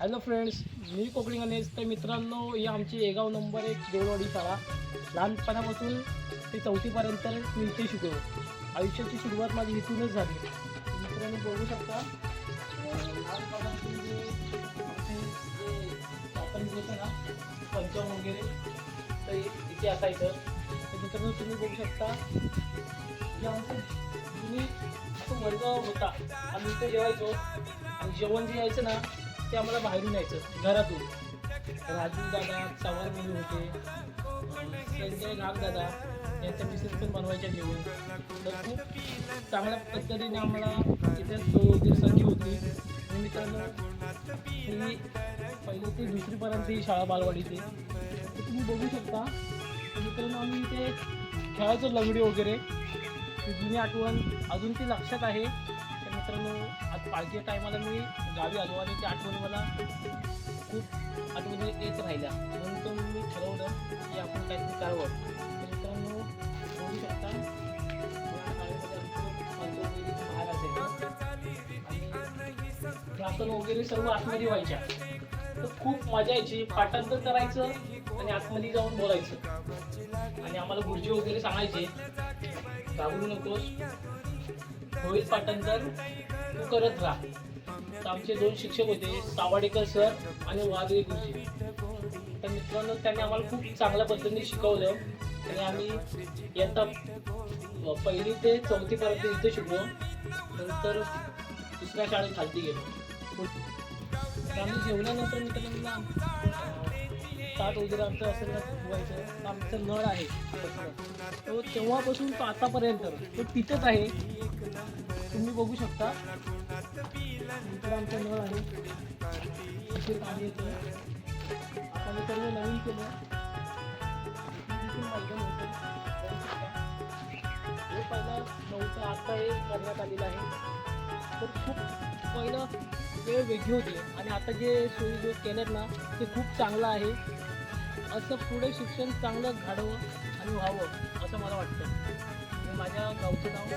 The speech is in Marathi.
हॅलो फ्रेंड्स मी कोकणी गणेश. तर मित्रांनो ही आमची एगाव नंबर एक देववाडी शाळा. लहानपणापासून ते चौथीपर्यंत मी इथे शिकलो. आयुष्याची सुरुवात माझी इथूनच झाली. मित्रांनो बघू शकता. लहानपणापासून जे प्राथमिक होतं ना पंचम वगैरे तर इथे असायचं तर मित्रांनो तुम्ही बघू शकता. जे आमचं जुनी वर्ग होता आम्ही इथे जेवायचो. आणि जेवण जे यायचं ना ते आम्हाला बाहेरून यायचं घरातून. राजू दादा चव्हाण मुली होते. त्यांचे संजय दादा यांच्या मिसेस पण बनवायच्या जेवण. तर खूप चांगल्या पद्धतीने आम्हाला तिथे तो संधी होती. आणि मित्रांनो पहिली ते दुसरीपर्यंत ही शाळा बालवाडीची तर तुम्ही बघू शकता मित्रांनो आम्ही इथे खेळायचो लंगडी वगैरे. जुनी आठवण अजून ती लक्षात आहे. तर मित्रांनो आज पालखी टायमाला मी गावी आलो आणि त्या आठवणी मला खूप आठवणी येत राहिल्या. म्हणून तो मी ठरवलं की आपण काहीतरी करावं. तर मित्रांनो बघू शकता प्रार्थना वगैरे सर्व आतमध्ये व्हायच्या. तर खूप मजा यायची. पाठांतर करायचं आणि आतमध्ये जाऊन बोलायचं. आणि आम्हाला गुरुजी वगैरे सांगायचे घाबरू नकोस. होईल पाठांतर तू करत राहा. तर आमचे दोन शिक्षक होते सावाडेकर सर आणि वादळी गुरुजी. तर मित्रांनो त्यांनी आम्हाला खूप चांगल्या पद्धतीने शिकवलं. आणि आम्ही यंदा पहिली ते चौथीपर्यंत इथे शिकलो. नंतर दुसऱ्या शाळेत खालती गेलो. आम्ही जेवल्यानंतर मित्रांना ताट वगैरे आमचं असेल ना त्याचा नळ आहे. तो तेव्हापासून तो आतापर्यंत तो तिथंच आहे. तुम्ही बघू शकता. इकडे आमचा नळ आहे. इथे पाणी येतं. आता मी सर्व नवीन केलं. हे पहिलं आता हे करण्यात आलेलं आहे. तर खूप पहिलं वेळ वेगळी होती. आणि आता जे सोयी जो केल्यात ना ते खूप चांगलं आहे. असं पुढे शिक्षण चांगलं घडावं आणि व्हावं असं मला वाटतं. माझ्या गावचं नाव